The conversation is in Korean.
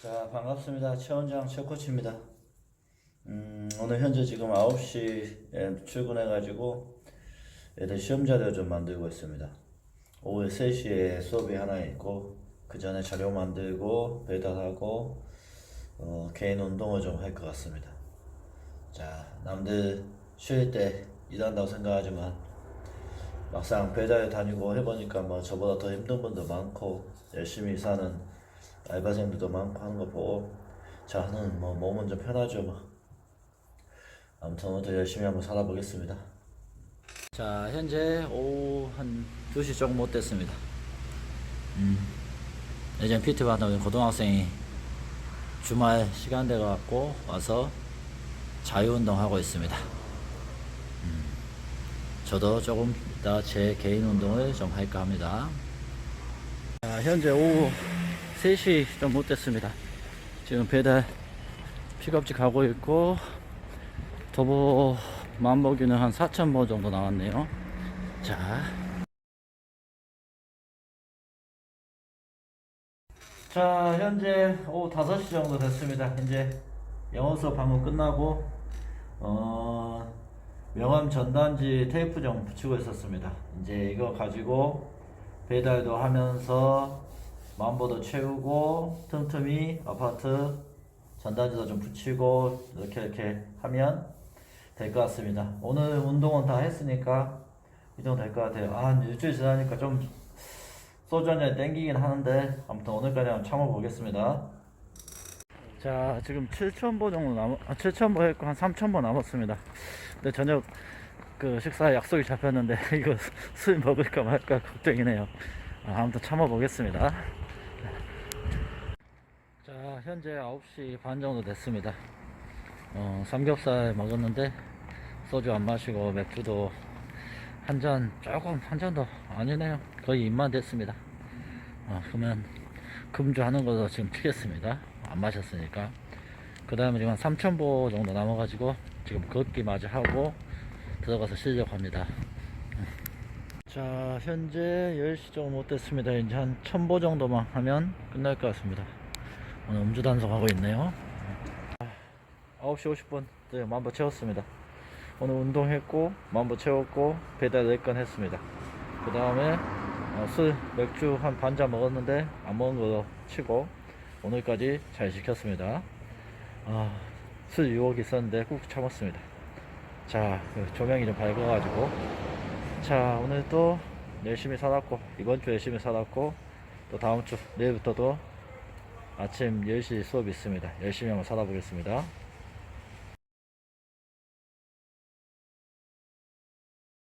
자 반갑습니다. 최원장 최코치입니다. 음, 오늘 현재 지금 9시에 출근해 가지고 애들 시험 자료 좀 만들고 있습니다. 오후 3시에 수업이 하나 있고 그 전에 자료 만들고 배달하고 어, 개인 운동을 좀 할 것 같습니다. 자 남들 쉴 때 일한다고 생각하지만 막상 배달 다니고 해보니까 뭐 저보다 더 힘든 분도 많고 열심히 사는 알바생들도 많고 하는 거 보고 자는 뭐 몸은 좀 편하죠 뭐. 아무튼 오늘도 열심히 한번 살아보겠습니다. 자 현재 오후 한 2시 조금 못 됐습니다. 음. 예전 PT 받던 고등학생이 주말 시간 돼 갖고 와서 자유운동 하고 있습니다. 저도 조금 이따 제 개인 운동을 좀 할까 합니다. 자, 현재 오후 3시 좀 못 됐습니다. 지금 배달 픽업지 가고 있고, 도보 만보기는 한 4,000보 정도 나왔네요. 자. 자, 현재 오후 5시 정도 됐습니다. 이제 영어 수업 방금 끝나고, 어, 명함 전단지 테이프 좀 붙이고 있었습니다. 이제 이거 가지고 배달도 하면서 만보도 채우고 틈틈이 아파트 전단지도 좀 붙이고 이렇게 이렇게 하면 될 것 같습니다. 오늘 운동은 다 했으니까 이 정도 될 것 같아요. 아, 한 일주일 지나니까 좀 소주 한잔 땡기긴 하는데 아무튼 오늘까지 한번 참아보겠습니다. 자 지금 7,000보 정도 남 아, 7,000보 했고 한 3,000보 남았습니다 근데 저녁 그 식사 약속이 잡혔는데 이거 술 먹을까 말까 걱정이네요 아, 아무튼 참아보겠습니다 자 현재 9시 반 정도 됐습니다 어, 삼겹살 먹었는데 소주 안 마시고 맥주도 한 잔 조금 한 잔도 아니네요 거의 입만 됐습니다 어, 그러면 금주하는 거도 지금 피겠습니다. 안 마셨으니까. 그 다음에 지금 한 3,000보 정도 남아가지고 지금 걷기 마저 하고 들어가서 쉬려고 합니다. 자, 현재 10시 조금 못 됐습니다. 이제 한 1,000보 정도만 하면 끝날 것 같습니다. 오늘 음주 단속하고 있네요. 9시 50분, 네, 만보 채웠습니다. 오늘 운동했고, 만보 채웠고, 배달 4건 했습니다. 그 다음에 어, 술, 맥주 한 반 잔 먹었는데 안 먹은 거로 치고 오늘까지 잘 지켰습니다. 아, 술 유혹이 있었는데 꾹 참았습니다. 자, 그 조명이 좀 밝아가지고 자, 오늘 또 열심히 살았고 이번 주 열심히 살았고 또 다음 주 내일부터도 아침 10시 수업이 있습니다. 열심히 한번 살아보겠습니다.